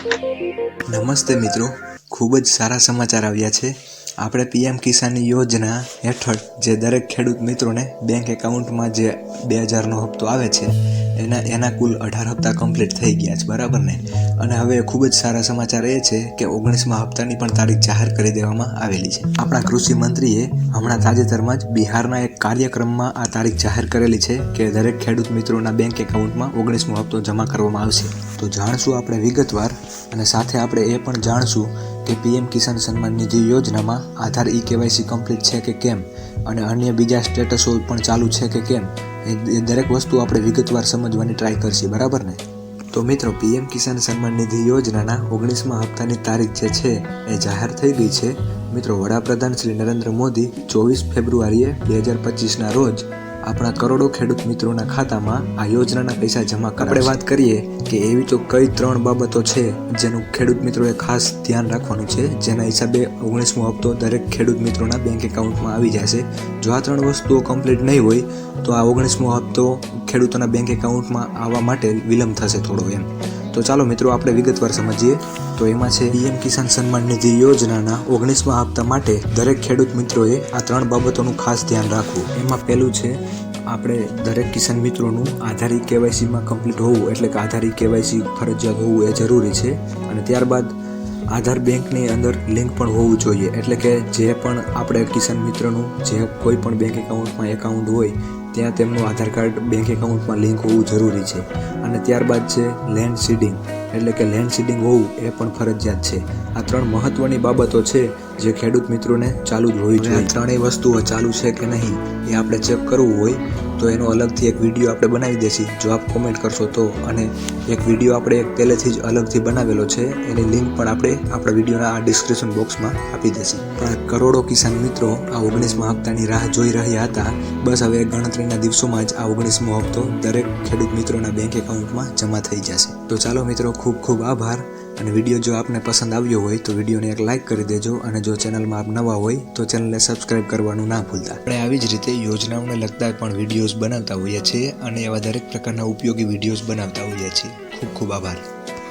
નમસ્તે મિત્રો, ખૂબ જ સારા સમાચાર આવ્યા છે. આપણે પીએમ કિસાનની યોજના હેઠળ જે દરેક ખેડૂત મિત્રોને બેંક એકાઉન્ટમાં જે બે હજારનો હપ્તો આવે છે એના એના કુલ અઢાર હપ્તા કમ્પ્લીટ થઈ ગયા છે, બરાબર ને? અને હવે ખૂબ જ સારા સમાચાર એ છે કે ઓગણીસમાં હપ્તાની પણ તારીખ જાહેર કરી દેવામાં આવેલી છે. આપણા કૃષિ મંત્રીએ હમણાં તાજેતરમાં જ બિહારના એક કાર્યક્રમમાં આ તારીખ જાહેર કરેલી છે કે દરેક ખેડૂત મિત્રોના બેંક એકાઉન્ટમાં ઓગણીસમો હપ્તો જમા કરવામાં આવશે. તો જાણશું આપણે વિગતવાર અને સાથે આપણે એ પણ જાણશું કે પીએમ કિસાન સન્માન નિધિ યોજનામાં આધાર ઈ કેવાયસી કમ્પ્લીટ છે કે કેમ? અને અન્ય બીજા સ્ટેટસો પણ ચાલુ છે કે કેમ? એ દરેક વસ્તુ આપણે વિગતવાર સમજવાની ટ્રાય કરશે, બરાબર ને? તો મિત્રો પીએમ કિસાન સન્માન નિધિ યોજનાના ઓગણીસમાં હપ્તાની તારીખ જે છે, એ જાહેર થઈ ગઈ છે. મિત્રો, વડાપ્રધાન શ્રી નરેન્દ્ર મોદી ચોવીસ ફેબ્રુઆરીએ બે હજાર પચીસના રોજ આપણા કરોડો ખેડૂત મિત્રોના ખાતામાં આ યોજનાના પૈસા જમા આપણે વાત કરીએ કે એવી તો કઈ ત્રણ બાબતો છે જેનું ખેડૂત મિત્રોએ ખાસ ધ્યાન રાખવાનું છે. જેના હિસાબે ઓગણીસમો હપ્તો દરેક ખેડૂત મિત્રોના બેંક એકાઉન્ટમાં આવી જશે. જો આ ત્રણ વસ્તુઓ કમ્પ્લીટ નહીં હોય, તો આ ઓગણીસમો હપ્તો ખેડૂતોના બેંક એકાઉન્ટમાં આવવા માટે વિલંબ થશે થોડો એમ. તો ચાલો મિત્રો, આપણે વિગતવાર સમજીએ. તો એમાં છે, પીએમ કિસાન સન્માન નિધિ યોજનાના ઓગણીસમા હપ્તા માટે દરેક ખેડૂત મિત્રોએ આ ત્રણ બાબતોનું ખાસ ધ્યાન રાખવું. એમાં પહેલું છે, આપણે દરેક કિસાન મિત્રોનું આધારિત કેવાયસીમાં કમ્પ્લીટ હોવું, એટલે કે આધારિત કેવાયસી ફરજિયાત હોવું એ જરૂરી છે. અને ત્યારબાદ, આધાર બેંકની અંદર લિંક પણ હોવું જોઈએ. એટલે કે જે પણ આપણે કિસાન મિત્રનું, જે કોઈ પણ બેંક એકાઉન્ટમાં એકાઉન્ટ હોય ત્યાં તેમનું આધાર કાર્ડ બેંક એકાઉન્ટમાં લિંક હોવું જરૂરી છે. અને ત્યારબાદ છે લેન્ડ સીડિંગ એટલે કે લેન્ડ સીડિંગ હોવું એ પણ ફરજિયાત છે. આ ત્રણ મહત્ત્વની બાબતો છે જે ખેડૂત મિત્રોને ચાલુ જ હોવી જોઈએ. ત્રણેય વસ્તુઓ ચાલુ છે કે નહીં એ આપણે ચેક કરવું હોય તો એનો અલગથી એક વીડિયો આપણે બનાવી દેશી. જો આપ કોમેન્ટ કરશો તો. અને એક વીડિયો આપણે એક પહેલેથી જ અલગથી બનાવેલો છે એની લિંક પણ આપણે આપણા વિડીયોના આ ડિસ્ક્રિપ્શન બોક્સમાં આપી દેશી. પણ કરોડો કિસાન મિત્રો આ ઓગણીસમા હપ્તાની રાહ જોઈ રહ્યા હતા. બસ હવે ગણતરીના દિવસોમાં જ આ ઓગણીસમો હપ્તો દરેક ખેડૂત મિત્રોના બેંક એકાઉન્ટમાં જમા થઈ જશે. તો ચાલો મિત્રો ખૂબ ખૂબ આભાર. અને વીડિયો જો આપને પસંદ આવ્યો હોય તો વિડીયોને એક લાઇક કરી દેજો અને જો ચેનલમાં આપ નવા હોય તો ચેનલને સબસ્ક્રાઇબ કરવાનું ના ભૂલતા. આપણે આવી જ રીતે યોજનાઓને લગતા પણ વિડીયોઝ બનાવતા હોઈએ છીએ અને એવા દરેક પ્રકારના ઉપયોગી વિડીયોઝ બનાવતા હોઈએ છીએ. ખૂબ ખૂબ આભાર.